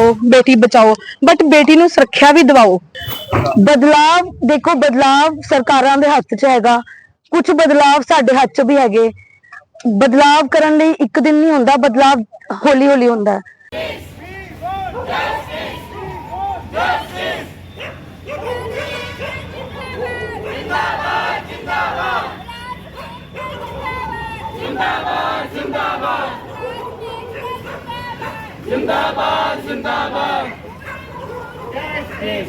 ਉਹ ਬੇਟੀ ਬਚਾਓ ਬਟ ਬੇਟੀ ਨੂੰ ਸੁਰੱਖਿਆ ਵੀ ਦਿਵਾਓ। ਬਦਲਾਵ, ਦੇਖੋ ਬਦਲਾਵ ਸਰਕਾਰਾਂ ਦੇ ਹੱਥ 'ਚ ਹੈਗਾ। ਕੁਝ ਬਦਲਾਵ ਸਾਡੇ ਹੱਥ 'ਚ ਵੀ ਹੈਗੇ। ਬਦਲਾਵ ਕਰਨ ਲਈ ਇੱਕ ਦਿਨ ਨਹੀਂ ਹੁੰਦਾ, ਬਦਲਾਵ ਹੌਲੀ ਹੌਲੀ ਹੁੰਦਾ ਹੈ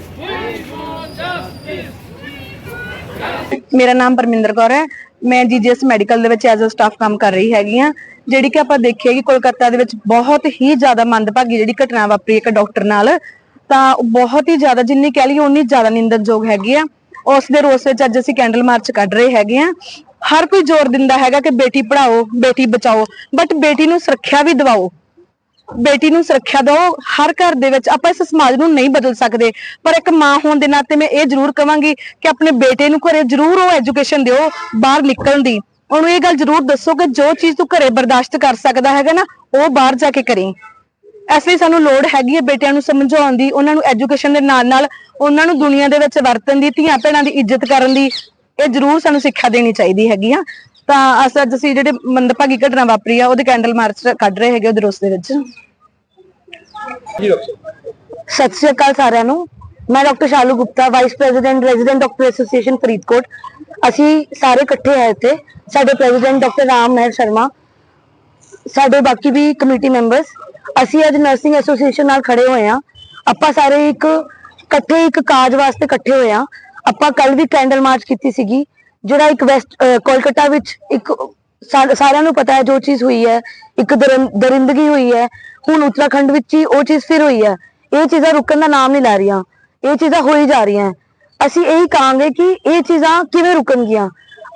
ਮੇਰਾ ਨਾਮ ਪਰਮਿੰਦਰ ਕੌਰ ਹੈ। ਮੈਂ ਜੀਜੀਐਸ ਮੈਡੀਕਲ ਦੇ ਵਿੱਚ ਐਜ਼ ਅ ਸਟਾਫ ਕੰਮ ਕਰ ਰਹੀ ਹੈਗੀ ਆ ਜਿਹੜੀ ਕਿ ਆਪਾਂ ਦੇਖੀਏ ਕਿ ਕੋਲਕਾਤਾ ਦੇ ਵਿੱਚ ਬਹੁਤ ਹੀ ਜ਼ਿਆਦਾ ਮੰਦਭਾਗੀ ਜਿਹੜੀ ਘਟਨਾ ਵਾਪਰੀ ਇੱਕ ਡਾਕਟਰ ਨਾਲ, ਤਾਂ ਬਹੁਤ ਹੀ ਜ਼ਿਆਦਾ ਜਿੰਨੀ ਕਹਿ ਲਈਏ ਉਨੀ ਜ਼ਿਆਦਾ ਨਿੰਦਨਯੋਗ ਹੈਗੀ ਆ। ਉਸ ਦੇ ਰੋਸ ਵਿੱਚ ਅੱਜ ਅਸੀਂ ਕੈਂਡਲ ਮਾਰਚ ਕੱਢ ਰਹੇ ਹੈਗੇ ਆ ਹਰ ਕੋਈ ਜ਼ੋਰ ਦਿੰਦਾ ਹੈਗਾ ਕਿ ਬੇਟੀ ਪੜਾਓ ਬੇਟੀ ਬਚਾਓ ਬਟ ਬੇਟੀ ਨੂੰ ਸੁਰੱਖਿਆ ਵੀ ਦਿਵਾਓ। ਬੇਟੀ ਨੂੰ ਸੁਰੱਖਿਆ ਦਿਓ, ਹਰ ਘਰ ਦੇ ਵਿੱਚ ਆਪਾਂ ਇਸ ਸਮਾਜ ਨੂੰ ਨਹੀਂ ਬਦਲ ਸਕਦੇ। ਪਰ ਇੱਕ ਮਾਂ ਹੋਣ ਦੇ ਨਾਤੇ ਮੈਂ ਇਹ ਜ਼ਰੂਰ ਕਵਾਂਗੀ ਕਿ ਆਪਣੇ ਬੇਟੇ ਨੂੰ ਘਰੇ ਜ਼ਰੂਰ ਉਹ ਐਜੂਕੇਸ਼ਨ ਦਿਓ, ਬਾਹਰ ਨਿਕਲਣ ਦੀ। ਉਹਨੂੰ ਇਹ ਗੱਲ ਜ਼ਰੂਰ ਦੱਸੋ ਕਿ ਜੋ ਚੀਜ਼ ਤੂੰ ਘਰੇ ਬਰਦਾਸ਼ਤ ਕਰ ਸਕਦਾ ਹੈਗਾ ਨਾ, ਉਹ ਬਾਹਰ ਜਾ ਕੇ ਕਰੀ। ਇਸ ਲਈ ਸਾਨੂੰ ਲੋੜ ਹੈਗੀ ਹੈ ਬੇਟਿਆਂ ਨੂੰ ਸਮਝਾਉਣ ਦੀ, ਉਹਨਾਂ ਨੂੰ ਐਜੂਕੇਸ਼ਨ ਦੇ ਨਾਲ ਨਾਲ ਉਹਨਾਂ ਨੂੰ ਦੁਨੀਆ ਦੇ ਵਿੱਚ ਵਰਤਣ ਦੀ ਧੀਆਂ ਭੈਣਾਂ ਦੀ ਇੱਜ਼ਤ ਕਰਨ ਦੀ। ਇਹ ਜ਼ਰੂਰ ਸਾਨੂੰ ਸਿੱਖਿਆ ਦੇਣੀ ਚਾਹੀਦੀ ਹੈਗੀ ਆ। ਤਾਂ ਅਸ ਅੱਜ ਅਸੀਂ ਜਿਹੜੇ ਮੰਦਭਾਗੀ ਘਟਨਾ ਵਾਪਰੀ ਆ ਉਹਦੇ ਕੈਂਡਲ ਮਾਰਚ ਕੱਢ ਰਹੇ ਹੈਗੇ ਉਹਦੇ ਰੋਸ ਦੇ ਵਿੱਚ। ਸਤਿ ਸ਼੍ਰੀ ਅਕਾਲ ਸਾਰਿਆਂ ਨੂੰ। ਮੈਂ doctor Shalu Gupta vice president resident doctor association Faridkot. ਅਸੀਂ ਸਾਰੇ ਇਕੱਠੇ ਆਏ ਇੱਥੇ। ਸਾਡੇ ਪ੍ਰੈਜ਼ੀਡੈਂਟ ਡਾਕਟਰ ਰਾਮ ਮਹਿਰ ਸ਼ਰਮਾ ਸਾਡੇ ਬਾਕੀ ਵੀ ਕਮੇਟੀ ਮੈਂਬਰਸ ਅਸੀਂ ਅੱਜ ਨਰਸਿੰਗ ਐਸੋਸੀਏਸ਼ਨ ਨਾਲ ਖੜੇ ਹੋਏ ਆ ਆਪਾਂ ਸਾਰੇ ਇੱਕ ਇਕੱਠੇ ਇੱਕ ਕਾਜ ਵਾਸਤੇ ਇਕੱਠੇ ਹੋਏ ਆ ਆਪਾਂ ਕੱਲ ਵੀ ਕੈਂਡਲ ਮਾਰਚ ਕੀਤੀ ਸੀਗੀ। ਜਿਹੜਾ ਇੱਕ ਵੈਸਟ, ਅਹ, ਕੋਲਕਾਤਾ ਵਿੱਚ ਇੱਕ ਸਾਰਿਆਂ ਨੂੰ ਪਤਾ ਹੈ ਜੋ ਚੀਜ਼ ਹੋਈ ਹੈ, ਇੱਕ ਦਰਿੰਦਗੀ ਹੋਈ ਹੈ, ਹੁਣ ਉੱਤਰਾਖੰਡ ਵਿੱਚ ਹੀ ਉਹ ਚੀਜ਼ ਫਿਰ ਹੋਈ ਹੈ। ਇਹ ਚੀਜ਼ਾਂ ਰੁਕਣ ਦਾ ਨਾਮ ਨਹੀਂ ਲੈ ਰਹੀਆਂ। ਇਹ ਚੀਜ਼ਾਂ ਹੋਈ ਜਾ ਰਹੀਆਂ ਅਸੀਂ ਇਹੀ ਕਹਾਂਗੇ ਕਿ ਇਹ ਚੀਜ਼ਾਂ ਕਿਵੇਂ ਰੁਕਣਗੀਆਂ?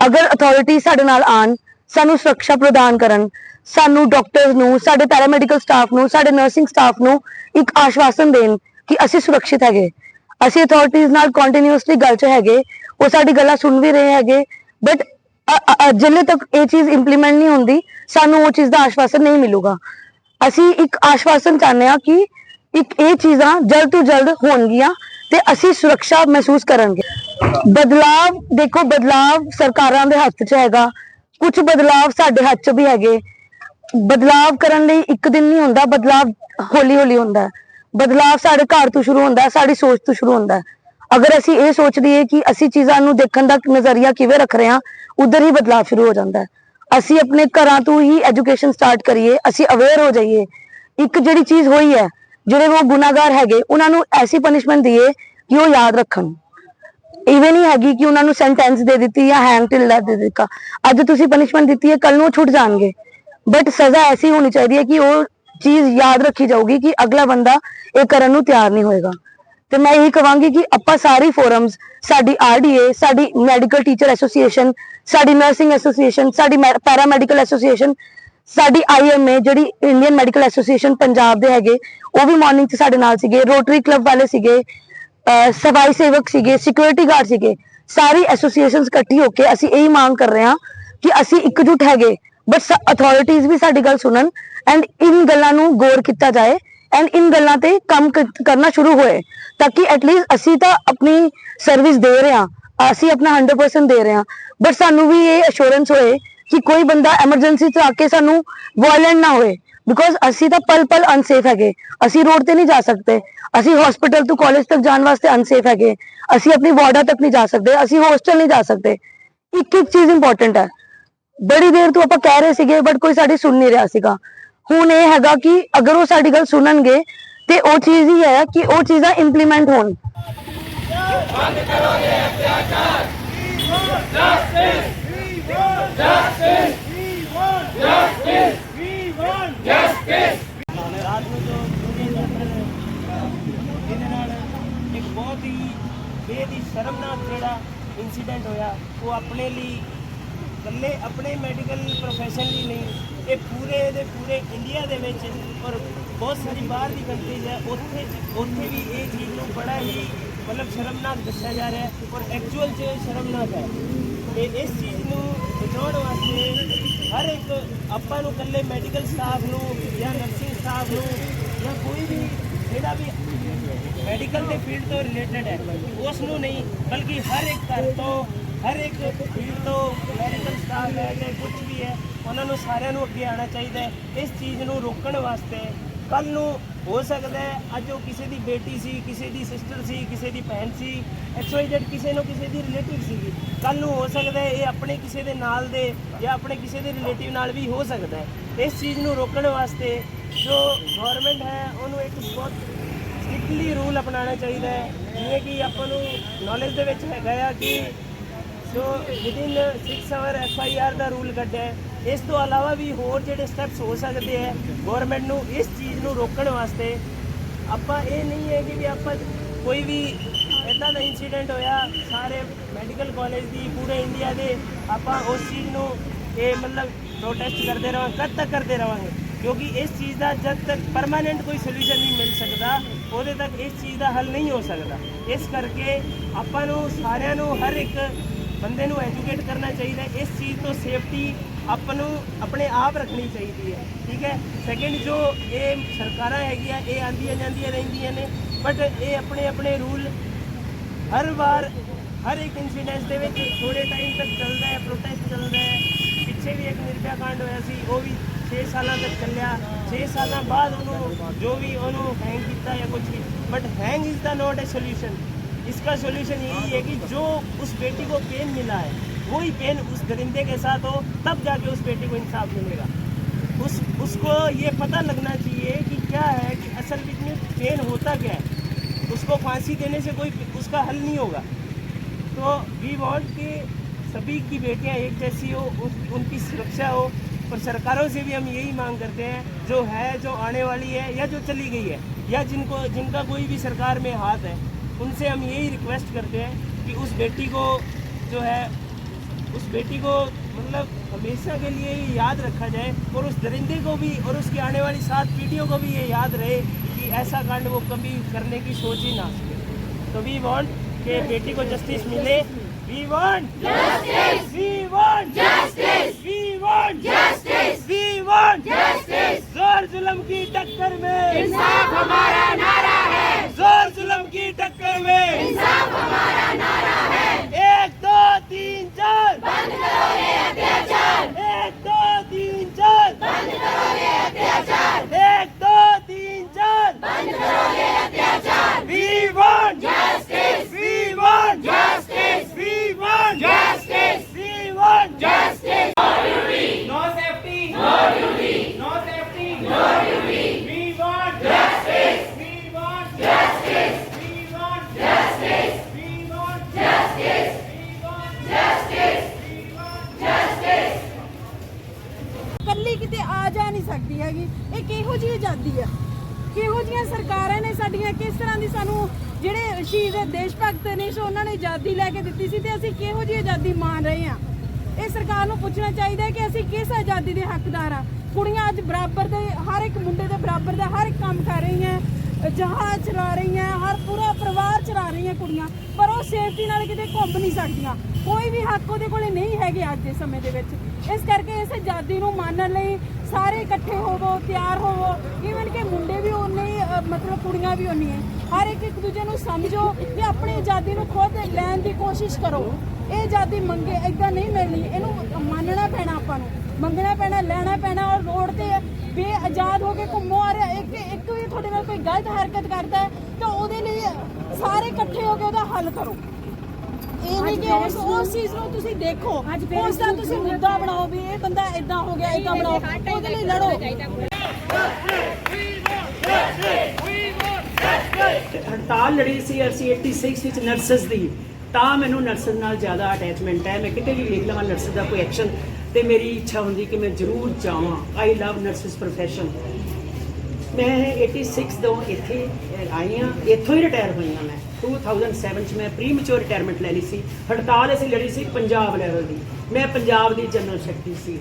ਅਗਰ ਅਥਾਰਟੀ ਸਾਡੇ ਨਾਲ ਆਣ ਸਾਨੂੰ ਸੁਰੱਖਿਆ ਪ੍ਰਦਾਨ ਕਰਨ, ਸਾਨੂੰ ਡਾਕਟਰਸ ਨੂੰ, ਸਾਡੇ ਪੈਰਾਮੈਡੀਕਲ ਸਟਾਫ ਨੂੰ, ਸਾਡੇ ਨਰਸਿੰਗ ਸਟਾਫ ਨੂੰ ਇੱਕ ਆਸ਼ਵਾਸਨ ਦੇਣ ਕਿ ਅਸੀਂ ਸੁਰੱਖਿਅਤ ਹੈਗੇ। ਅਸੀਂ ਅਥਾਰਟੀਜ਼ ਨਾਲ ਕੰਟੀਨਿਊਸਲੀ ਗੱਲ 'ਚ ਹੈਗੇ ਉਹ ਸਾਡੀ ਗੱਲਾਂ ਸੁਣ ਵੀ ਰਹੇ ਹੈਗੇ। ਬਟ ਜਿੰਨੇ ਤੱਕ ਇਹ ਚੀਜ਼ ਇੰਪਲੀਮੈਂਟ ਨਹੀਂ ਹੁੰਦੀ, ਸਾਨੂੰ ਉਹ ਚੀਜ਼ ਦਾ ਆਸ਼ਵਾਸਨ ਨਹੀਂ ਮਿਲੂਗਾ। ਅਸੀਂ ਇੱਕ ਆਸ਼ਵਾਸਨ ਚਾਹੁੰਦੇ ਹਾਂ ਕਿ ਇੱਕ ਇਹ ਚੀਜ਼ਾਂ ਜਲਦ ਤੋਂ ਜਲਦ ਹੋਣਗੀਆਂ ਤੇ ਅਸੀਂ ਸੁਰੱਖਿਆ ਮਹਿਸੂਸ ਕਰਾਂਗੇ। ਬਦਲਾਵ, ਦੇਖੋ ਬਦਲਾਵ ਸਰਕਾਰਾਂ ਦੇ ਹੱਥ 'ਚ ਹੈਗਾ। ਕੁਝ ਬਦਲਾਵ ਸਾਡੇ ਹੱਥ 'ਚ ਵੀ ਹੈਗੇ। ਬਦਲਾਵ ਕਰਨ ਲਈ ਇੱਕ ਦਿਨ ਨਹੀਂ ਹੁੰਦਾ, ਬਦਲਾਵ ਹੌਲੀ ਹੌਲੀ ਹੁੰਦਾ। ਬਦਲਾਵ ਸਾਡੇ ਘਰ ਤੋਂ ਸ਼ੁਰੂ ਹੁੰਦਾ, ਸਾਡੀ ਸੋਚ ਤੋਂ ਸ਼ੁਰੂ ਹੁੰਦਾ। ਅਗਰ ਅਸੀਂ ਇਹ ਸੋਚ ਲਈਏ ਕਿ ਅਸੀਂ ਚੀਜ਼ਾਂ ਨੂੰ ਦੇਖਣ ਦਾ ਨਜ਼ਰੀਆ ਕਿਵੇਂ ਰੱਖ ਰਹੇ ਹਾਂ, ਉਧਰ ਹੀ ਬਦਲਾਵ ਸ਼ੁਰੂ ਹੋ ਜਾਂਦਾ ਹੈ। ਅਸੀਂ ਆਪਣੇ ਘਰਾਂ ਤੋਂ ਹੀ ਐਜੂਕੇਸ਼ਨ ਸਟਾਰਟ ਕਰੀਏ, ਅਸੀਂ ਅਵੇਅਰ ਹੋ ਜਾਈਏ। ਇੱਕ ਜਿਹੜੀ ਚੀਜ਼ ਹੋਈ ਹੈ, ਜਿਹੜੇ ਉਹ ਗੁਨਾਹਗਾਰ ਹੈਗੇ, ਉਹਨਾਂ ਨੂੰ ਐਸੀ ਪਨਿਸ਼ਮੈਂਟ ਦਈਏ ਕਿ ਉਹ ਯਾਦ ਰੱਖਣ। ਇਵੇਂ ਨਹੀਂ ਹੈਗੀ ਕਿ ਉਹਨਾਂ ਨੂੰ ਸੈਂਟੈਂਸ ਦੇ ਦਿੱਤੀ ਜਾਂ ਹੈਂਗ ਢਿੱਲਾ ਦੇ ਦਿੱਤਾ। ਅੱਜ ਤੁਸੀਂ ਪਨਿਸ਼ਮੈਂਟ ਦਿੱਤੀ ਹੈ ਕੱਲ ਨੂੰ ਉਹ ਛੁੱਟ ਜਾਣਗੇ। ਬਟ ਸਜ਼ਾ ਐਸੀ ਹੋਣੀ ਚਾਹੀਦੀ ਹੈ ਕਿ ਉਹ ਚੀਜ਼ ਯਾਦ ਰੱਖੀ ਜਾਊਗੀ ਕਿ ਅਗਲਾ ਬੰਦਾ ਇਹ ਕਰਨ ਨੂੰ ਤਿਆਰ ਨਹੀਂ ਹੋਏਗਾ। ਤੇ ਮੈਂ ਇਹੀ ਕਹਾਂਗੀ ਕਿ ਆਪਾਂ ਸਾਰੇ ਫੋਰਮਸ ਸਾਡੀ ਆਰਡੀਏ ਸਾਡੀ ਮੈਡੀਕਲ ਟੀਚਰ ਐਸੋਸੀਏਸ਼ਨ ਸਾਡੀ ਨਰਸਿੰਗ ਐਸੋਸੀਏਸ਼ਨ ਸਾਡੀ ਪੈਰਾਮੈਡੀਕਲ ਐਸੋਸੀਏਸ਼ਨ ਸਾਡੀ ਆਈਐਮਏ ਜਿਹੜੀ ਇੰਡੀਅਨ ਮੈਡੀਕਲ ਐਸੋਸੀਏਸ਼ਨ ਪੰਜਾਬ ਦੇ ਹੈਗੇ, ਉਹ ਵੀ ਮਾਰਨਿੰਗ 'ਚ ਸਾਡੇ ਨਾਲ ਸੀਗੇ ਰੋਟਰੀ ਕਲੱਬ ਵਾਲੇ ਸੀਗੇ, ਅਹ, ਸਫ਼ਾਈ ਸੇਵਕ ਸੀਗੇ ਸਿਕਿਉਰਿਟੀ ਗਾਰਡ ਸੀਗੇ, ਸਾਰੀ ਐਸੋਸੀਏਸ਼ਨਸ ਇਕੱਠੀ ਹੋ ਕੇ ਅਸੀਂ ਇਹੀ ਮੰਗ ਕਰ ਰਹੇ ਹਾਂ ਕਿ ਅਸੀਂ ਇਕਜੁੱਟ ਹੈਗੇ ਬਟ ਅਥਾਰਟੀਜ਼ ਵੀ ਸਾਡੀ ਗੱਲ ਸੁਣਨ ਐਂਡ ਇਨ ਗੱਲਾਂ ਨੂੰ ਗੌਰ ਕੀਤਾ ਜਾਏ ਐਂਡ ਇਨ ਗੱਲਾਂ ਤੇ ਕੰਮ ਕਰਨਾ ਸ਼ੁਰੂ ਹੋਏ, ਤਾਂ ਕਿ ਐਟਲੀਸਟ ਅਸੀਂ ਤਾਂ ਆਪਣੀ ਸਰਵਿਸ ਦੇ ਰਹੇ ਹਾਂ, ਅਸੀਂ ਆਪਣਾ 100% ਦੇ ਰਹੇ ਹਾਂ। ਬਟ ਸਾਨੂੰ ਵੀ ਇਹ ਅਸ਼ੋਰੈਂਸ ਹੋਏ ਕਿ ਕੋਈ ਬੰਦਾ ਐਮਰਜੈਂਸੀ ਚ ਆ ਕੇ ਸਾਨੂੰ ਵਾਇਲੈਂਟ ਨਾ ਹੋਏ ਬਿਕੋਜ਼ ਅਸੀਂ ਤਾਂ ਪਲ ਪਲ ਅਨਸੇਫ ਹੈਗੇ। ਅਸੀਂ ਰੋਡ ਤੇ ਨਹੀਂ ਜਾ ਸਕਦੇ। ਅਸੀਂ ਹਸਪੀਟਲ ਤੋਂ ਕਾਲਜ ਤੱਕ ਜਾਣ ਵਾਸਤੇ ਅਨਸੇਫ ਹੈਗੇ। ਅਸੀਂ ਆਪਣੀ ਵਾਰਡਾਂ ਤੱਕ ਨਹੀਂ ਜਾ ਸਕਦੇ। ਅਸੀਂ ਹੋਸਟਲ ਨਹੀਂ ਜਾ ਸਕਦੇ। ਇੱਕ ਇੱਕ ਚੀਜ਼ ਇੰਪੋਰਟੈਂਟ ਹੈ। ਬੜੀ ਦੇਰ ਤੋਂ ਆਪਾਂ ਕਹਿ ਰਹੇ ਸੀਗੇ ਬਟ ਕੋਈ ਸਾਡੀ ਸੁਣ ਨਹੀਂ ਰਿਹਾ ਸੀਗਾ। ਹੁਣ ਇਹ ਹੈਗਾ ਕਿ ਅਗਰ ਉਹ ਸਾਡੀ ਗੱਲ ਸੁਣਨਗੇ ਤੇ ਉਹ ਚੀਜ਼ ਹੀ ਹੈ ਕਿ ਉਹ ਚੀਜ਼ਾਂ ਇੰਪਲੀਮੈਂਟ ਹੋਣ। ਰਾਤ ਨੂੰ ਜੋ ਇਹਦੇ ਨਾਲ ਇੱਕ ਬਹੁਤ ਹੀ ਬੇਦ ਸ਼ਰਮਨਾਕ ਜਿਹੜਾ ਇਨਸੀਡੈਂਟ ਹੋਇਆ, ਉਹ ਆਪਣੇ ਲਈ ਇਕੱਲੇ ਆਪਣੇ ਮੈਡੀਕਲ ਪ੍ਰੋਫੈਸ਼ਨ ਲਈ ਨਹੀਂ, ਇਹ ਪੂਰੇ ਦੇ ਪੂਰੇ ਇੰਡੀਆ ਦੇ ਵਿੱਚ ਔਰ ਬਹੁਤ ਸਾਰੀ ਬਾਹਰ ਦੀ ਕੰਟਰੀਜ਼ ਹੈ ਉੱਥੇ ਉੱਥੇ ਵੀ ਇਹ ਚੀਜ਼ ਨੂੰ ਬੜਾ ਹੀ ਮਤਲਬ ਸ਼ਰਮਨਾਕ ਦੱਸਿਆ ਜਾ ਰਿਹਾ ਹੈ ਔਰ ਐਕਚੁਅਲ 'ਚ ਸ਼ਰਮਨਾਕ ਹੈ। ਤੇ ਇਸ ਚੀਜ਼ ਨੂੰ ਬਚਾਉਣ ਵਾਸਤੇ ਹਰ ਇੱਕ ਆਪਾਂ ਨੂੰ ਇਕੱਲੇ ਮੈਡੀਕਲ ਸਟਾਫ ਨੂੰ ਜਾਂ ਨਰਸਿੰਗ ਸਟਾਫ ਨੂੰ ਜਾਂ ਕੋਈ ਵੀ ਜਿਹੜਾ ਵੀ ਮੈਡੀਕਲ ਦੇ ਫੀਲਡ ਤੋਂ ਰਿਲੇਟਡ ਹੈ, ਉਸ ਨੂੰ ਨਹੀਂ, ਬਲਕਿ ਹਰ ਇੱਕ ਘਰ ਤੋਂ ਹਰ ਇੱਕ ਫੀਲਡ ਤੋਂ ਮੈਡੀਕਲ ਸਟਾਫ ਹੈ ਜਾਂ ਕੁਝ ਵੀ ਹੈ, ਉਹਨਾਂ ਨੂੰ ਸਾਰਿਆਂ ਨੂੰ ਅੱਗੇ ਆਉਣਾ ਚਾਹੀਦਾ ਹੈ। ਇਸ ਚੀਜ਼ ਨੂੰ ਰੋਕਣ ਵਾਸਤੇ ਕੱਲ ਨੂੰ ਹੋ ਸਕਦਾ ਹੈ, ਅੱਜ ਉਹ ਕਿਸੇ ਦੀ ਬੇਟੀ ਸੀ, ਕਿਸੇ ਦੀ ਸਿਸਟਰ ਸੀ, ਕਿਸੇ ਦੀ ਭੈਣ ਸੀ ਐਕਸਵਾਈਜ਼ੈਡ ਕਿਸੇ ਨੂੰ ਕਿਸੇ ਦੀ ਰਿਲੇਟਿਵ ਸੀਗੀ ਕੱਲ ਨੂੰ ਹੋ ਸਕਦਾ ਹੈ ਇਹ ਆਪਣੇ ਕਿਸੇ ਦੇ ਨਾਲ ਦੇ ਜਾਂ ਆਪਣੇ ਕਿਸੇ ਦੇ ਰਿਲੇਟਿਵ ਨਾਲ ਵੀ ਹੋ ਸਕਦਾ ਹੈ। ਇਸ ਚੀਜ਼ ਨੂੰ ਰੋਕਣ ਵਾਸਤੇ ਜੋ ਗਵਰਨਮੈਂਟ ਹੈ, ਉਹਨੂੰ ਇੱਕ ਬਹੁਤ ਸਟ੍ਰਿਕਟਲੀ ਰੂਲ ਅਪਣਾਉਣਾ ਚਾਹੀਦਾ ਹੈ, ਜਿਵੇਂ ਕਿ ਆਪਾਂ ਨੂੰ ਨੌਲੇਜ ਦੇ ਵਿੱਚ ਹੈਗਾ ਆ ਕਿ ਜੋ within 6 hour F I R the rule ਕੱਢਿਆ ਹੈ। ਇਸ ਤੋਂ ਇਲਾਵਾ ਵੀ ਹੋਰ ਜਿਹੜੇ ਸਟੈਪਸ ਹੋ ਸਕਦੇ ਹੈ ਗਵਰਨਮੈਂਟ ਨੂੰ ਇਸ ਚੀਜ਼ ਨੂੰ ਰੋਕਣ ਵਾਸਤੇ ਆਪਾਂ ਇਹ ਨਹੀਂ ਹੈ ਕਿ ਵੀ ਆਪਾਂ ਕੋਈ ਵੀ ਇਦਾਂ ਦਾ ਇਨਸੀਡੈਂਟ ਹੋਇਆ, ਸਾਰੇ ਮੈਡੀਕਲ ਕਾਲਜ ਦੀ, ਪੂਰੇ ਇੰਡੀਆ ਦੇ, ਆਪਾਂ ਉਸ ਚੀਜ਼ ਨੂੰ ਇਹ ਮਤਲਬ ਪ੍ਰੋਟੈਸਟ ਕਰਦੇ ਰਹਾਂਗੇ, ਕਦ ਤੱਕ ਕਰਦੇ ਰਹਾਂਗੇ? ਕਿਉਂਕਿ ਇਸ ਚੀਜ਼ ਦਾ ਜਦ ਤੱਕ ਪਰਮਾਨੈਂਟ ਕੋਈ ਸੋਲੂਸ਼ਨ ਨਹੀਂ ਮਿਲ ਸਕਦਾ, ਉਹਦੇ ਤੱਕ ਇਸ ਚੀਜ਼ ਦਾ ਹੱਲ ਨਹੀਂ ਹੋ ਸਕਦਾ। ਇਸ ਕਰਕੇ ਆਪਾਂ ਨੂੰ ਸਾਰਿਆਂ ਨੂੰ ਹਰ ਇੱਕ ਬੰਦੇ ਨੂੰ ਐਜੂਕੇਟ ਕਰਨਾ ਚਾਹੀਦਾ ਇਸ ਚੀਜ਼ ਤੋਂ ਸੇਫਟੀ ਆਪਾਂ ਨੂੰ ਆਪਣੇ ਆਪ ਰੱਖਣੀ ਚਾਹੀਦੀ ਹੈ। ਠੀਕ ਹੈ? ਸੈਕਿੰਡ ਜੋ ਇਹ ਸਰਕਾਰਾਂ ਹੈਗੀਆਂ, ਇਹ ਆਂਦੀਆਂ ਜਾਂਦੀਆਂ ਰਹਿੰਦੀਆਂ ਨੇ ਬਟ ਇਹ ਆਪਣੇ ਆਪਣੇ ਰੂਲ ਹਰ ਵਾਰ, ਹਰ ਇੱਕ ਇਨਸੀਡੈਂਟ ਦੇ ਵਿੱਚ ਥੋੜੇ ਟਾਈਮ ਤੱਕ ਚੱਲਦਾ ਹੈ ਪ੍ਰੋਟੈਸਟ ਚੱਲਦਾ ਹੈ। ਪਿੱਛੇ ਵੀ ਇੱਕ ਨਿਰਭਿਆ ਕਾਂਡ ਹੋਇਆ ਸੀ, ਉਹ ਵੀ 6 ਸਾਲਾਂ ਤੱਕ ਚੱਲਿਆ। 6 ਸਾਲਾਂ ਬਾਅਦ ਉਹਨੂੰ ਜੋ ਵੀ ਉਹਨੂੰ ਹੈਂਗ ਕੀਤਾ ਜਾਂ ਕੁਝ ਵੀ but hang is the not a solution इसका सोल्यूशन यही है कि जो उस बेटी को पेन मिला है वही पेन उस दरिंदे के साथ हो तब जाके उस बेटी को इंसाफ मिलेगा। उस उसको ये पता लगना चाहिए कि क्या है कि असल में पेन होता क्या है। उसको फांसी देने से कोई उसका हल नहीं होगा। तो वी वॉन्ट कि सभी की बेटियाँ एक जैसी हो उन, उनकी सुरक्षा हो और सरकारों से भी हम यही मांग करते हैं जो है जो आने वाली है या जो चली गई है या जिनको जिनका कोई भी सरकार में हाथ है उनसे हम यही रिक्वेस्ट करते हैं कि उस बेटी को जो है उस बेटी को मतलब हमेशा के लिए ये याद रखा जाए और उस दरिंदे को भी और उसकी आने वाली सात पीढ़ियों को भी ये याद रहे कि ऐसा कांड वो कभी करने की सोच ही ना सके। तो वी वांट के बेटी को जस्टिस मिले। We want justice we want justice we want justice we want justice ज़ोर जुल्म की टक्कर में। इंसाफ हमारा है जोर जुल्म की टक्कर में। इंसाफ हमारा नारा है। एक दो तीन चार। बंद करो ये अत्याचार। एक ਕੱਲੀ ਕਿਤੇ ਆ ਜਾ ਨਹੀਂ ਸਕਦੀ ਹੈਗੀ। ਇਹ ਕਿਹੋ ਜਿਹੀ ਆਜ਼ਾਦੀ ਆ? ਕਿਹੋ ਜੀਆਂ ਸਰਕਾਰਾਂ ਨੇ ਸਾਡੀਆਂ, ਕਿਸ ਤਰ੍ਹਾਂ ਦੀ ਸਾਨੂੰ ਜਿਹੜੇ ਸ਼ਹੀਦ ਦੇਸ਼ ਭਗਤ ਨੇ, ਸੋ ਉਹਨਾਂ ਨੇ ਆਜ਼ਾਦੀ ਲੈ ਕੇ ਦਿੱਤੀ ਸੀ ਤੇ ਅਸੀਂ ਕਿਹੋ ਜਿਹੀ ਆਜ਼ਾਦੀ ਮਾਣ ਰਹੇ ਆ ਇਹ ਸਰਕਾਰ ਨੂੰ ਪੁੱਛਣਾ ਚਾਹੀਦਾ ਹੈ ਕਿ ਅਸੀਂ ਕਿਸ ਆਜ਼ਾਦੀ ਦੇ ਹੱਕਦਾਰ ਆ ਕੁੜੀਆਂ ਅੱਜ ਬਰਾਬਰ ਦੇ, ਹਰ ਇੱਕ ਮੁੰਡੇ ਦੇ ਬਰਾਬਰ ਦਾ ਹਰ ਇੱਕ ਕੰਮ ਕਰ ਰਹੀਆਂ, ਜਹਾਜ਼ ਚਲਾ ਰਹੀਆਂ, ਹਰ ਪੂਰਾ ਪਰਿਵਾਰ ਚਲਾ ਰਹੀਆਂ ਕੁੜੀਆਂ, ਪਰ ਉਹ ਸੇਫਟੀ ਨਾਲ ਕਿਤੇ ਘੁੰਮ ਨਹੀਂ ਸਕਦੀਆਂ। ਕੋਈ ਵੀ ਹੱਕ ਉਹਦੇ ਕੋਲੇ ਨਹੀਂ ਹੈਗੇ ਅੱਜ ਦੇ ਸਮੇਂ ਦੇ ਵਿੱਚ। ਇਸ ਕਰਕੇ ਇਸ ਆਜ਼ਾਦੀ ਨੂੰ ਮਾਨਣ ਲਈ ਸਾਰੇ ਇਕੱਠੇ ਹੋਵੋ, ਤਿਆਰ ਹੋਵੋ। ਈਵਨ ਕਿ ਮੁੰਡੇ ਵੀ ਉਨੇ ਹੀ ਮਤਲਬ ਕੁੜੀਆਂ ਵੀ ਉਨੀਆਂ ਹਰ ਇੱਕ ਇੱਕ ਦੂਜੇ ਨੂੰ ਸਮਝੋ ਤੇ ਆਪਣੀ ਆਜ਼ਾਦੀ ਨੂੰ ਖੁਦ ਲੈਣ ਦੀ ਕੋਸ਼ਿਸ਼ ਕਰੋ। ਇਹ ਆਜ਼ਾਦੀ ਮੰਗੇ ਇਦਾਂ ਨਹੀਂ ਮਿਲਣੀ। ਇਹਨੂੰ ਮੰਨਣਾ ਪੈਣਾ ਆਪਾਂ ਨੂੰ। ਮੰਗਣਾ ਪੈਣਾ, ਲੈਣਾ ਪੈਣਾ, ਔਰ ਰੋਡ ਤੇ ਬੇਆਜ਼ਾਦ ਹੋ ਕੇ ਘੁੰਮੋ। ਔਰ ਇੱਕ ਇੱਕ ਵੀ ਤੁਹਾਡੇ ਨਾਲ ਕੋਈ ਗਲਤ ਹਰਕਤ ਕਰਦਾ ਹੈ, ਤਾਂ ਉਹਦੇ ਲਈ ਸਾਰੇ ਇਕੱਠੇ ਹੋ ਕੇ ਉਹਦਾ ਹੱਲ ਕਰੋ। ਇਹ ਨਹੀਂ ਕਿ ਉਸ ਉਸ ਚੀਜ਼ ਨੂੰ ਤੁਸੀਂ ਦੇਖੋ। ਉਸ ਦਾ ਤੁਸੀਂ ਮੁੱਦਾ ਬਣਾਓ ਵੀ ਇਹ ਬੰਦਾ ਇਦਾਂ ਹੋ ਗਿਆ ਇਦਾਂ ਬਣਾਓ। ਉਹਦੇ ਲਈ ਲੜੋ। ਹੜਤਾਲ ਲੜੀ ਸੀ ਅਸੀਂ 86 ਵਿੱਚ ਨਰਸਸ ਦੀ। ਤਾਂ ਮੈਨੂੰ ਨਰਸਸ ਨਾਲ ਜ਼ਿਆਦਾ ਅਟੈਚਮੈਂਟ ਹੈ। ਮੈਂ ਕਿਤੇ ਵੀ ਵੇਖ ਲਵਾਂ ਨਰਸਸ ਦਾ ਕੋਈ ਐਕਸ਼ਨ ਤੇ ਮੇਰੀ ਇੱਛਾ ਹੁੰਦੀ ਕਿ ਮੈਂ ਜ਼ਰੂਰ ਜਾਵਾਂ। I love nurses profession. ਮੈਂ 86 ਤੋਂ ਇੱਥੇ ਆਈ ਹਾਂ। ਇੱਥੋਂ ਹੀ ਰਿਟਾਇਰ ਹੋਈ ਹਾਂ ਮੈਂ। 2007 ਚ ਮੈਂ ਪ੍ਰੀਮੈਚੁਰ ਰਿਟਾਇਰਮੈਂਟ ਲੈ ਲਈ ਸੀ। ਹੜਤਾਲ ਅਸੀਂ ਲੜੀ ਸੀ ਪੰਜਾਬ ਲੈਵਲ ਦੀ। ਮੈਂ ਪੰਜਾਬ ਦੀ ਜਨਰਲ ਸੈਕਟਰੀ ਸੀ।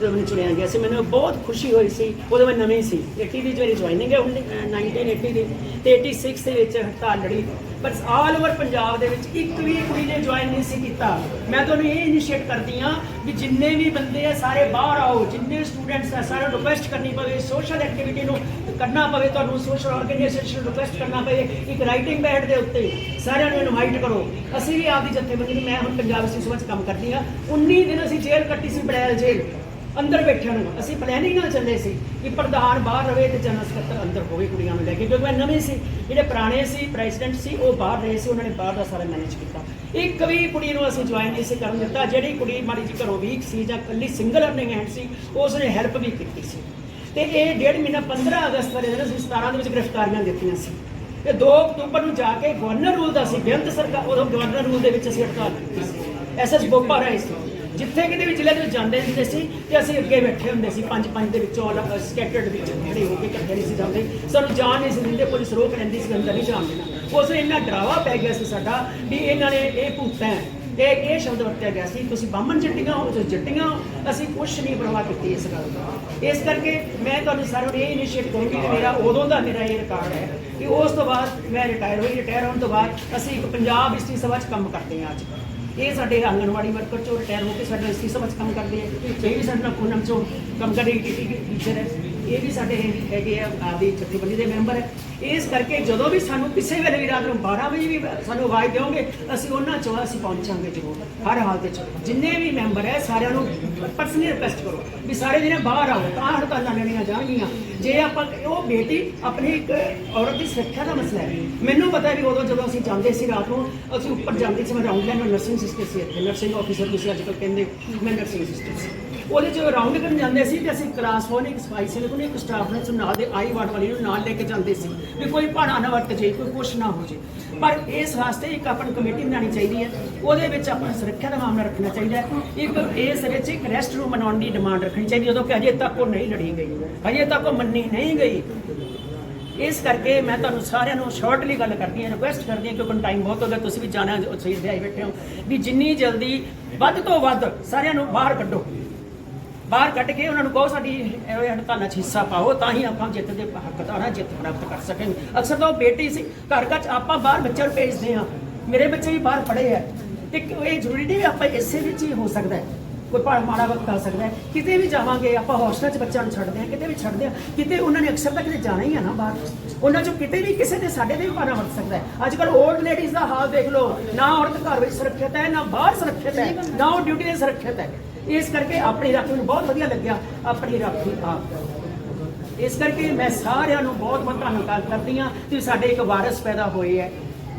ਜਦੋਂ ਮੈਨੂੰ ਚੁਣਿਆ ਗਿਆ ਸੀ, ਮੈਨੂੰ ਬਹੁਤ ਖੁਸ਼ੀ ਹੋਈ ਸੀ। ਉਦੋਂ ਮੈਂ ਨਵੀਂ ਸੀ। 80 ਦੀ 'ਚ ਮੇਰੀ ਜੁਆਇਨਿੰਗ ਹੈ ਹੁਣ 1980 ਦੀ। ਤੇ 86 ਦੇ ਵਿੱਚ ਹੜਤਾਲ ਲੜੀ। ਪਰ ਆਲ ਓਵਰ ਪੰਜਾਬ ਦੇ ਵਿੱਚ ਇੱਕ ਵੀ ਕੁੜੀ ਨੇ ਜੁਆਇਨ ਨਹੀਂ ਸੀ ਕੀਤਾ। ਮੈਂ ਤੁਹਾਨੂੰ ਇਹ ਇਨੀਸ਼ੀਏਟ ਕਰਦੀ ਆ ਵੀ ਜਿੰਨੇ ਵੀ ਬੰਦੇ ਆ, ਸਾਰੇ ਬਾਹਰ ਆਓ, ਜਿੰਨੇ ਸਟੂਡੈਂਟਸ ਆ, ਸਾਰਿਆਂ ਨੂੰ ਰਿਕੁਐਸਟ ਕਰਨੀ ਪਵੇ ਸੋਸ਼ਲ ਐਕਟੀਵਿਟੀ ਨੂੰ ਕਰਨਾ ਪਵੇ, ਤੁਹਾਨੂੰ ਸੋਸ਼ਲ ਆਰਗੇਨਾਈਜੇਸ਼ਨ ਨੂੰ ਰਿਕੁਐਸਟ ਕਰਨਾ ਪਵੇ, ਇੱਕ ਰਾਈਟਿੰਗ ਪੈਡ ਦੇ ਉੱਤੇ ਸਾਰਿਆਂ ਨੂੰ ਇਨਵਾਈਟ ਕਰੋ। ਅਸੀਂ ਵੀ ਆਪਦੀ ਜਥੇਬੰਦੀ ਨੂੰ, ਮੈਂ ਹੁਣ ਪੰਜਾਬ ਸਿੱਖ 'ਚ ਕੰਮ ਕਰਦੀ ਆ 19 ਦਿਨ ਅਸੀਂ ਜੇਲ੍ਹ ਕੱਟੀ ਸੀ, ਬੜੈਲ ਜੇਲ੍ਹ। ਅੰਦਰ ਬੈਠਿਆਂ ਨੂੰ। ਅਸੀਂ ਪਲੈਨਿੰਗ ਨਾਲ ਚੱਲੇ ਸੀ ਕਿ ਪ੍ਰਧਾਨ ਬਾਹਰ ਰਵੇ ਤੇ ਜਨਰਲ ਸਕੱਤਰ ਅੰਦਰ ਹੋਵੇ ਕੁੜੀਆਂ ਨੂੰ ਲੈ ਕੇ। ਕਿਉਂਕਿ ਮੈਂ ਨਵੇਂ ਸੀ, ਜਿਹੜੇ ਪੁਰਾਣੇ ਸੀ ਪ੍ਰੈਜ਼ੀਡੈਂਟ ਸੀ, ਉਹ ਬਾਹਰ ਰਹੇ ਸੀ, ਉਹਨਾਂ ਨੇ ਬਾਹਰ ਦਾ ਸਾਰਾ ਮੈਨੇਜ ਕੀਤਾ। ਇੱਕ ਵੀ ਕੁੜੀ ਨੂੰ ਅਸੀਂ ਜੁਆਇਨ ਨਹੀਂ ਸੀ ਕਰਨ ਦਿੱਤਾ। ਜਿਹੜੀ ਕੁੜੀ ਮਾੜੀ ਜੀ ਘਰੋਂ ਵੀਕ ਸੀ ਜਾਂ ਇਕੱਲੀ ਸਿੰਗਲ ਅਰਨਿੰਗ ਹੈਂਡ ਸੀ ਉਸ ਨੇ ਹੈਲਪ ਵੀ ਕੀਤੀ ਸੀ। ਤੇ ਇਹ ਡੇਢ ਮਹੀਨਾ 15 ਅਗਸਤ ਵਾਲੇ ਦਿਨ ਅਸੀਂ 17 ਦੇ ਵਿੱਚ ਗ੍ਰਿਫਤਾਰੀਆਂ ਦਿੱਤੀਆਂ ਸੀ। ਤੇ 2 ਅਕਤੂਬਰ ਨੂੰ ਜਾ ਕੇ ਗਵਰਨਰ ਰੂਲ ਦਾ ਸੀ, ਬੇਅੰਤ ਸਰਕਾਰ, ਉਦੋਂ ਗਵਰਨਰ ਰੂਲ ਦੇ ਵਿੱਚ ਅਸੀਂ ਹੜਤਾਲ ਕੀਤੀ ਸੀ। ਐਸਐਸ ਬੋਪਾ ਰਹੇ ਸੀ। ਜਿੱਥੇ ਕਿਤੇ ਵੀ ਜ਼ਿਲ੍ਹੇ ਦੇ ਵਿੱਚ ਜਾਂਦੇ ਹੁੰਦੇ ਸੀ ਤੇ ਅਸੀਂ ਅੱਗੇ ਬੈਠੇ ਹੁੰਦੇ ਸੀ, ਪੰਜ ਪੰਜ ਦੇ ਵਿੱਚੋਂ ਅਲੱਗ ਸਕੈਟਰਡ ਵਿੱਚ ਖੜੇ ਹੋ ਕੇ ਇਕੱਠੇ ਨਹੀਂ ਸੀ ਜਾਂਦੇ ਸਾਨੂੰ ਜਾਣ ਨਹੀਂ ਸੀ ਦਿੰਦੇ, ਪੁਲਿਸ ਰੋਕ ਲੈਂਦੀ ਸੀ, ਅੰਦਰ ਨਹੀਂ ਜਾਣ ਦੇਣਾ ਉਸ ਵੇਲੇ ਇੰਨਾ ਡਰਾਵਾ ਪੈ ਗਿਆ ਸੀ ਸਾਡਾ ਵੀ ਇਹਨਾਂ ਨੇ ਇਹ ਭੂਤਾਂ ਹੈ ਇਹ ਇਹ ਸ਼ਬਦ ਵਰਤਿਆ ਗਿਆ ਸੀ, ਤੁਸੀਂ ਬਾਹਮਣ ਜੱਟੀਆਂ ਹੋ, ਤੁਸੀਂ ਜੱਟੀਆਂ ਹੋ। ਅਸੀਂ ਕੁਛ ਨਹੀਂ ਪਰਵਾਹ ਕੀਤੀ ਇਸ ਗੱਲ ਦਾ ਇਸ ਕਰਕੇ ਮੈਂ ਤੁਹਾਨੂੰ ਸਾਰਿਆਂ ਨੂੰ ਇਹ ਇਨੀਸ਼ੀਏਟ ਕਰੂੰਗੀ ਕਿ ਮੇਰਾ ਉਦੋਂ ਦਾ ਮੇਰਾ ਇਹ ਰਿਕਾਰਡ ਹੈ ਕਿ ਉਸ ਤੋਂ ਬਾਅਦ ਮੈਂ ਰਿਟਾਇਰ ਹੋਈ ਰਿਟਾਇਰ ਹੋਣ ਤੋਂ ਬਾਅਦ ਅਸੀਂ ਇੱਕ ਪੰਜਾਬ ਇਸਤਰੀ ਸਭਾ 'ਚ ਕੰਮ ਕਰਦੇ ਹਾਂ ਅੱਜ। ਇਹ ਸਾਡੇ ਆਂਗਣਵਾੜੀ ਵਰਕਰ ਚੋਂ ਰਿਟਾਇਰ ਹੋ ਕੇ ਸਾਡੇ ਇਸਤਰੀ ਸਭਾ 'ਚ ਕੰਮ ਕਰਦੇ ਆ। ਇਹ ਵੀ ਸਾਡੇ ਨਾਲ ਪੂਨਮ ਚੋਂ ਕੰਮ ਕਰ ਰਹੀ ਟੀਚਰ ਹੈ। ਇਹ ਵੀ ਸਾਡੇ ਹੈਗੇ ਆ, ਆਪਦੀ ਜਥੇਬੰਦੀ ਦੇ ਮੈਂਬਰ ਹੈ। ਇਸ ਕਰਕੇ ਜਦੋਂ ਵੀ ਸਾਨੂੰ ਕਿਸੇ ਵੇਲੇ ਵੀ ਰਾਤ ਨੂੰ 12 ਵਜੇ ਵੀ ਸਾਨੂੰ ਆਵਾਜ਼ ਦਿਓਗੇ, ਅਸੀਂ ਉਹਨਾਂ ਚੋਂ ਅਸੀਂ ਪਹੁੰਚਾਂਗੇ ਜ਼ਰੂਰ, ਹਰ ਹਾਲਤ ਵਿੱਚ। ਜਿੰਨੇ ਵੀ ਮੈਂਬਰ ਹੈ, ਸਾਰਿਆਂ ਨੂੰ ਪਰਸਨਲੀ ਰਿਕਵੈਸਟ ਕਰੋ ਵੀ ਸਾਰੇ ਜਿਹਨੇ ਬਾਹਰ ਆਓ, ਤਾਂ ਹੜਤਾਲਾਂ ਲੈਣੀਆਂ ਜਾਣਗੀਆਂ। ਜੇ ਆਪਾਂ ਉਹ ਬੇਟੀ ਆਪਣੀ ਇੱਕ ਔਰਤ ਦੀ ਸੁਰੱਖਿਆ ਦਾ ਮਸਲਾ ਹੈ, ਮੈਨੂੰ ਪਤਾ ਵੀ ਉਦੋਂ ਜਦੋਂ ਅਸੀਂ ਜਾਂਦੇ ਸੀ ਰਾਤ ਨੂੰ, ਅਸੀਂ ਉੱਪਰ ਜਾਂਦੇ ਸੀ, ਮੈਂ ਰਾਉਂਡ ਲੈਣ ਨਰਸਿੰਗ ਸਿਸਟਰ ਸੀ ਇੱਥੇ ਨਰਸਿੰਗ ਆਫੀਸਰ ਤੁਸੀਂ ਅੱਜ ਕੱਲ੍ਹ ਕਹਿੰਦੇ, ਮੈਂ ਨਰਸਿੰਗ ਸਿਸਟਰ ਸੀ। ਉਹਦੇ ਚ ਰਾਉਂਡ ਕਰਨ ਜਾਂਦੇ ਸੀ ਤੇ ਅਸੀਂ ਕਲਾਸ ਫੋਨ ਇੱਕ ਸਪਾਈ ਸੀ ਕੋਲ ਇੱਕ ਸਟਾਫ ਨਰਸ ਨਾਲ ਦੇ, ਆਈ ਵਾਰਡ ਵਾਲੀ ਨੂੰ ਨਾਲ ਲੈ ਕੇ ਜਾਂਦੇ ਸੀ, ਵੀ ਕੋਈ ਭਾਣਾ ਨਾ ਵਰਤ ਜੇ, ਕੋਈ ਕੁਛ ਨਾ ਹੋ ਜੇ। ਪਰ ਇਸ ਵਾਸਤੇ ਇੱਕ ਆਪਣੀ ਕਮੇਟੀ ਬਣਾਉਣੀ ਚਾਹੀਦੀ ਹੈ। ਉਹਦੇ ਵਿੱਚ ਆਪਾਂ ਸੁਰੱਖਿਆ ਦਾ ਮਾਮਲਾ ਰੱਖਣਾ ਚਾਹੀਦਾ ਇੱਕ ਇਸ ਵਿੱਚ ਇੱਕ ਰੈਸਟ ਰੂਮ ਬਣਾਉਣ ਦੀ ਡਿਮਾਂਡ ਰੱਖਣੀ ਚਾਹੀਦੀ ਹੈ, ਉਦੋਂ ਕਿ ਅਜੇ ਤੱਕ ਉਹ ਨਹੀਂ ਲੜੀ ਗਈ। ਅਜੇ ਤੱਕ ਉਹ ਮੰਨੀ ਨਹੀਂ ਗਈ। ਇਸ ਕਰਕੇ ਮੈਂ ਤੁਹਾਨੂੰ ਸਾਰਿਆਂ ਨੂੰ ਸ਼ਾਰਟਲੀ ਗੱਲ ਕਰਦੀ ਹਾਂ ਰਿਕੁਐਸਟ ਕਰਦੀ ਹਾਂ ਕਿਉਂਕਿ ਟਾਈਮ ਬਹੁਤ ਹੋ ਗਿਆ ਤੁਸੀਂ ਵੀ ਜਾਣਾ ਸਹੀਰ ਦੇ ਆਈ ਬੈਠੇ ਹੋ। ਵੀ ਜਿੰਨੀ ਜਲਦੀ ਵੱਧ ਤੋਂ ਵੱਧ ਸਾਰਿਆਂ ਨੂੰ ਬਾਹਰ ਕੱਢੋ। ਬਾਹਰ ਕੱਢ ਕੇ ਉਹਨਾਂ ਨੂੰ ਕਹੋ ਸਾਡੀ ਹੜਤਾਲਾਂ 'ਚ ਹਿੱਸਾ ਪਾਓ ਤਾਂ ਹੀ ਆਪਾਂ ਜਿੱਤ ਦੇ ਹੱਕਦਾਰ ਹਾਂ ਜਿੱਤ ਪ੍ਰਾਪਤ ਕਰ ਸਕਾਂਗੇ। ਅਕਸਰ ਤਾਂ ਉਹ ਬੇਟੀ ਸੀ ਘਰ ਘਰ 'ਚ ਆਪਾਂ ਬਾਹਰ ਬੱਚਿਆਂ ਨੂੰ ਭੇਜਦੇ ਹਾਂ। ਮੇਰੇ ਬੱਚੇ ਵੀ ਬਾਹਰ ਪੜ੍ਹੇ ਆ। ਤੇ ਇਹ ਜ਼ਰੂਰੀ ਨਹੀਂ ਵੀ ਆਪਾਂ ਇਸੇ ਵਿੱਚ ਹੀ ਹੋ ਸਕਦਾ ਹੈ। ਕੋਈ ਭਾੜਾ ਮਾੜਾ ਵਕਤ ਆ ਸਕਦਾ ਕਿਤੇ ਵੀ ਜਾਵਾਂਗੇ ਆਪਾਂ ਹੌਸਟਲ 'ਚ ਬੱਚਿਆਂ ਨੂੰ ਛੱਡਦੇ ਹਾਂ ਕਿਤੇ ਵੀ ਛੱਡਦੇ ਹਾਂ ਕਿਤੇ ਉਹਨਾਂ ਨੇ ਅਕਸਰ ਤਾਂ ਕਿਤੇ ਜਾਣਾ ਹੀ ਆ ਨਾ ਬਾਹਰ। ਉਹਨਾਂ 'ਚੋਂ ਕਿਤੇ ਵੀ ਕਿਸੇ ਦੇ ਸਾਡੇ ਦੇ ਵੀ ਭਾਣਾ ਵਰਤ ਸਕਦਾ ਅੱਜ ਕੱਲ 올ਡ ਲੇਡੀਜ਼ ਦਾ ਹਾਲ ਦੇਖ ਲਓ ਨਾ ਔਰਤ ਘਰ ਵਿੱਚ ਸੁਰੱਖਿਅਤ ਹੈ ਨਾ ਬਾਹਰ ਸੁਰੱਖਿਅਤ ਹੈ ਨਾ ਉਹ ਡਿਊਟੀ ਤੇ ਸੁਰੱਖਿਅਤ ਹੈ। ਇਸ ਕਰਕੇ ਆਪਣੀ ਰਾਖੀ ਨੂੰ ਬਹੁਤ ਵਧੀਆ ਲੱਗਿਆ, ਆਪਣੀ ਰਾਖੀ ਆਪ ਕਰੋ। ਇਸ ਕਰਕੇ ਮੈਂ ਸਾਰਿਆਂ ਨੂੰ ਬਹੁਤ ਬਹੁਤ ਧੰਨਵਾਦ ਕਰਦੀ ਹਾਂ ਕਿ ਸਾਡੇ ਇੱਕ ਵਾਰਸ ਪੈਦਾ ਹੋਏ ਹੈ,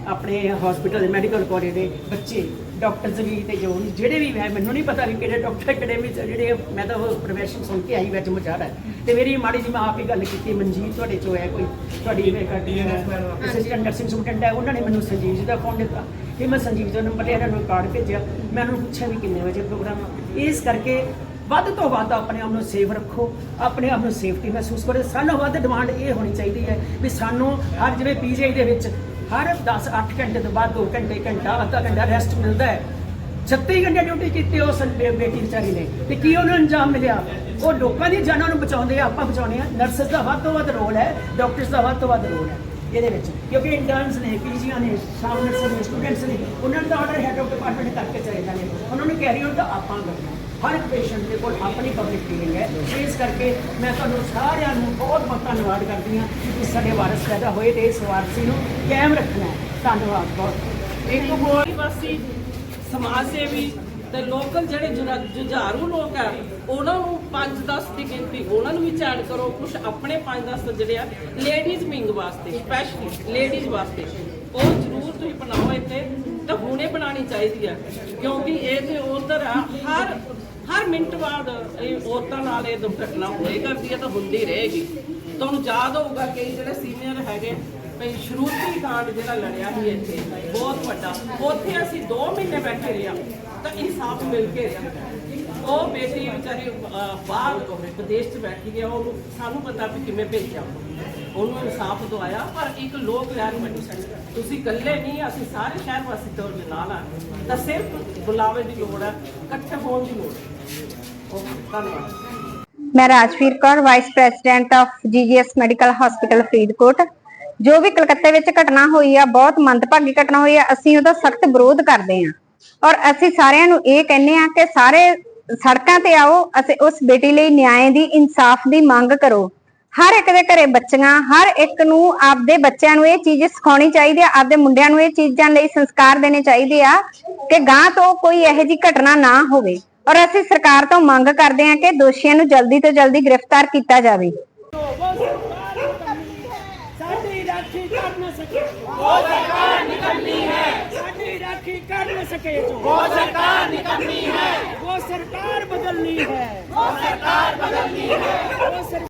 ਆਪਣੇ ਹਸਪੀਟਲ ਦੇ ਮੈਡੀਕਲ ਕਾਲਜ ਦੇ ਬੱਚੇ ਡਾਕਟਰਸ ਵੀ ਤੇ ਜੋ ਵੀ ਜਿਹੜੇ ਵੀ ਮੈਂ ਮੈਨੂੰ ਨਹੀਂ ਪਤਾ ਵੀ ਕਿਹੜੇ ਡਾਕਟਰ ਕਿਹੜੇ ਵੀ ਜਿਹੜੇ ਮੈਂ ਤਾਂ ਉਹ ਪ੍ਰੋਫੈਸ਼ਨ ਸੁਣ ਕੇ ਆਈ ਵਿੱਚ ਮੁਚਾੜਾ ਤੇ ਮੇਰੀ ਮਾੜੀ ਜੀ ਮੈਂ ਆਪ ਹੀ ਗੱਲ ਕੀਤੀ ਮਨਜੀਤ ਤੁਹਾਡੇ ਚੋਂ ਹੈ ਕੋਈ ਤੁਹਾਡੀ ਇਹ ਕਰਦੀ ਹੈ। ਅਸਿਸਟੈਂਟ ਨਰਸਿੰਗ ਸੁਪਰਡੈਂਟ ਹੈ ਉਹਨਾਂ ਨੇ ਮੈਨੂੰ ਸੰਜੀਵ ਜੀ ਦਾ ਫੋਨ ਦਿੱਤਾ ਕਿ ਮੈਂ ਸੰਜੀਵ ਦਾ ਨੰਬਰ ਲਿਆ ਇਹਨਾਂ ਨੂੰ ਕਾਰਡ ਭੇਜਿਆ। ਮੈਂ ਉਹਨਾਂ ਨੂੰ ਪੁੱਛਿਆ ਵੀ ਕਿੰਨੇ ਵਜੇ ਪ੍ਰੋਗਰਾਮ। ਇਸ ਕਰਕੇ ਵੱਧ ਤੋਂ ਵੱਧ ਆਪਣੇ ਆਪ ਨੂੰ ਸੇਫ ਰੱਖੋ ਆਪਣੇ ਆਪ ਨੂੰ ਸੇਫਟੀ ਮਹਿਸੂਸ ਕਰੋ। ਸਾਨੂੰ ਵੱਧ ਡਿਮਾਂਡ ਇਹ ਹੋਣੀ ਚਾਹੀਦੀ ਹੈ ਵੀ ਸਾਨੂੰ ਹਰ ਜਿਵੇਂ ਪੀਜੀਆਈ ਦੇ ਵਿੱਚ ਹਰ 10 8 ਘੰਟੇ ਤੋਂ ਬਾਅਦ 2 ਘੰਟੇ, ਘੰਟਾ, ਅੱਧਾ ਘੰਟਾ ਰੈਸਟ ਮਿਲਦਾ ਹੈ। 36 ਘੰਟੇ ਡਿਊਟੀ ਕੀਤੀ ਉਸ ਬੇ- ਬੇਟੀ ਵਿਚਾਰੀ ਨੇ। ਤੇ ਕੀ ਉਹਨੂੰ ਅੰਜਾਮ ਮਿਲਿਆ? ਉਹ ਲੋਕਾਂ ਦੀ ਜਾਨਾਂ ਨੂੰ ਬਚਾਉਂਦੇ ਆ, ਆਪਾਂ ਬਚਾਉਂਦੇ ਆ। ਨਰਸਸ ਦਾ ਵੱਧ ਤੋਂ ਵੱਧ ਰੋਲ ਹੈ ਡਾਕਟਰਸ ਦਾ ਵੱਧ ਤੋਂ ਵੱਧ ਰੋਲ ਹੈ। ਇਹਦੇ ਵਿੱਚ ਕਿਉਂਕਿ ਇੰਟਰਨਸ ਨੇ ਪੀਜੀਆਂ ਨੇ ਸਟਾਫ ਨੇ ਸਟੂਡੈਂਟਸ ਨੇ, ਉਹਨਾਂ ਨੂੰ ਤਾਂ ਆਰਡਰ ਹੈਡ ਆਫ ਡਿਪਾਰਟਮੈਂਟ ਕਰਕੇ ਚਲੇ ਜਾਂਦੇ ਨੇ ਉਹਨਾਂ ਨੂੰ ਕੈਰੀ ਆਊਟ ਤਾਂ ਆਪਾਂ ਕਰਨਾ। ਹਰ ਇੱਕ ਪੇਸ਼ੈਂਟ ਦੇ ਕੋਲ ਆਪਣੀ ਪਬਲਿਕ ਫੀਲਿੰਗ ਹੈ। ਇਸ ਕਰਕੇ ਮੈਂ ਤੁਹਾਨੂੰ ਸਾਰਿਆਂ ਨੂੰ ਬਹੁਤ ਬਹੁਤ ਧੰਨਵਾਦ ਕਰਦੀ ਹਾਂ ਕਿ ਸਾਡੇ ਵਾਰਸ ਪੈਦਾ ਹੋਏ ਤੇ ਇਸ ਵਾਰਸੀ ਨੂੰ ਕਾਇਮ ਰੱਖਣਾ ਧੰਨਵਾਦ ਬਹੁਤ। ਇੱਕ ਹੋਰ ਵਾਸੀ ਸਮਾਜ ਸੇਵੀ ਤੇ ਲੋਕਲ ਜਿਹੜੇ ਜੁਰਾ- ਜੁਝਾਰੂ ਲੋਕ ਆ, ਉਹਨਾਂ ਨੂੰ 5-10 ਦੀ ਗਿਣਤੀ, ਉਹਨਾਂ ਨੂੰ ਵੀ ਚੈਨ ਕਰੋ। ਕੁਝ ਆਪਣੇ 5-10 ਜਿਹੜੇ ਆ ਲੇਡੀਜ਼ ਵਿੰਗ ਵਾਸਤੇ ਸਪੈਸ਼ਲੀ ਲੇਡੀਜ਼ ਵਾਸਤੇ, ਉਹ ਜ਼ਰੂਰ ਤੁਸੀਂ ਬਣਾਓ ਇੱਥੇ। ਤਾਂ ਹੁਣੇ ਬਣਾਉਣੀ ਚਾਹੀਦੀ ਆ, ਕਿਉਂਕਿ ਇਹ ਤੇ ਉਧਰ ਆ, ਹਰ ਹਰ ਮਿੰਟ ਬਾਅਦ ਇਹ ਔਰਤਾਂ ਨਾਲ ਇਹ ਦੁਰਘਟਨਾ ਹੋਏ ਕਰਦੀ ਹੈ, ਤਾਂ ਹੁੰਦੀ ਰਹੇਗੀ। ਤੁਹਾਨੂੰ ਯਾਦ ਹੋਊਗਾ ਕਈ ਜਿਹੜੇ ਸੀਨੀਅਰ ਹੈਗੇ, ਭਈ ਸ਼ਰੂਤੀ ਕਾਂਡ ਜਿਹੜਾ ਲੜਿਆ ਸੀ ਇੱਥੇ, ਬਹੁਤ ਵੱਡਾ। ਉੱਥੇ ਅਸੀਂ 2 ਮਹੀਨੇ ਬੈਠੇ ਰਿਹਾ ਤਾਂ ਇਨਸਾਫ ਮਿਲ ਕੇ ਰਿਹਾ। ਉਹ ਬੇਟੀ ਵਿਚਾਰੀ ਬਾਹਰ ਉਹਨੇ ਵਿਦੇਸ਼ 'ਚ ਬੈਠੀ ਗਿਆ ਉਹਨੂੰ ਸਾਨੂੰ ਪਤਾ ਵੀ ਕਿਵੇਂ ਭੇਜਿਆ। ਉਹਨੂੰ ਇਨਸਾਫ ਦਵਾਇਆ, ਪਰ ਇੱਕ ਲੋਕ ਲਹਿਰ ਬਣੀ ਤੁਸੀਂ ਇਕੱਲੇ ਨਹੀਂ, ਅਸੀਂ ਸਾਰੇ ਸ਼ਹਿਰ ਵਾਸੀ ਤੋਂ ਨਾਲ ਆ ਤਾਂ ਸਿਰਫ ਬੁਲਾਵੇ ਦੀ ਲੋੜ ਹੈ, ਇਕੱਠੇ ਹੋਣ ਦੀ ਲੋੜ ਹੈ। ਮੈਂ Rajveer Kaur vice president of GGS medical hospital Faridkot. ਜੋ ਵੀ ਕਲਕੱਤੇ ਵਿੱਚ ਘਟਨਾ ਹੋਈ ਆ, ਬਹੁਤ ਮੰਦਭਾਗੀ ਘਟਨਾ ਹੋਈ ਆ, ਅਸੀਂ ਉਹਦਾ ਸਖਤ ਵਿਰੋਧ ਕਰਦੇ ਆ ਔਰ ਅਸੀਂ ਸਾਰਿਆਂ ਨੂੰ ਇਹ ਕਹਿੰਦੇ ਆ ਕਿ ਸਾਰੇ ਸੜਕਾਂ ਤੇ ਆਓ, ਅਸੀਂ ਉਸ ਬੇਟੀ ਲਈ ਨਿਆਂ ਦੀ, ਇਨਸਾਫ ਦੀ ਮੰਗ ਕਰੋ। ਹਰ ਇੱਕ ਦੇ ਘਰੇ ਬੱਚੀਆਂ, ਹਰ ਇੱਕ ਨੂੰ ਆਪਦੇ ਬੱਚਿਆਂ ਨੂੰ ਇਹ ਚੀਜ਼ ਸਿਖਾਉਣੀ ਚਾਹੀਦੀ ਆ, ਆਪਦੇ ਮੁੰਡਿਆਂ ਨੂੰ ਇਹ ਚੀਜ਼ਾਂ ਲਈ ਸੰਸਕਾਰ ਦੇਣੇ ਚਾਹੀਦੇ ਆ ਕਿ ਗਾਂ ਤੋਂ ਕੋਈ ਇਹੋ ਜਿਹੀ ਘਟਨਾ ਨਾ ਹੋਵੇ। ਔਰ ਅਸੀਂ ਸਰਕਾਰ ਤੋਂ ਮੰਗ ਕਰਦੇ ਹਾਂ ਕਿ ਦੋਸ਼ੀਆਂ ਨੂੰ ਜਲਦੀ ਤੋਂ ਜਲਦੀ ਗ੍ਰਿਫਤਾਰ ਕੀਤਾ ਜਾਵੇ। ਸਾਡੀ ਰਾਖੀ ਕਰ ਨਾ ਸਕੇ। ਉਹ ਸਰਕਾਰ ਨਿਕਲਣੀ ਹੈ। ਸਾਡੀ ਰਾਖੀ ਕਰ ਨਾ ਸਕੇ। ਉਹ ਸਰਕਾਰ ਨਿਕਲਣੀ ਹੈ। ਉਹ ਸਰਕਾਰ ਬਦਲਣੀ ਹੈ। ਉਹ ਸਰਕਾਰ ਬਦਲਣੀ ਹੈ। ਉਹ ਸਰਕਾਰ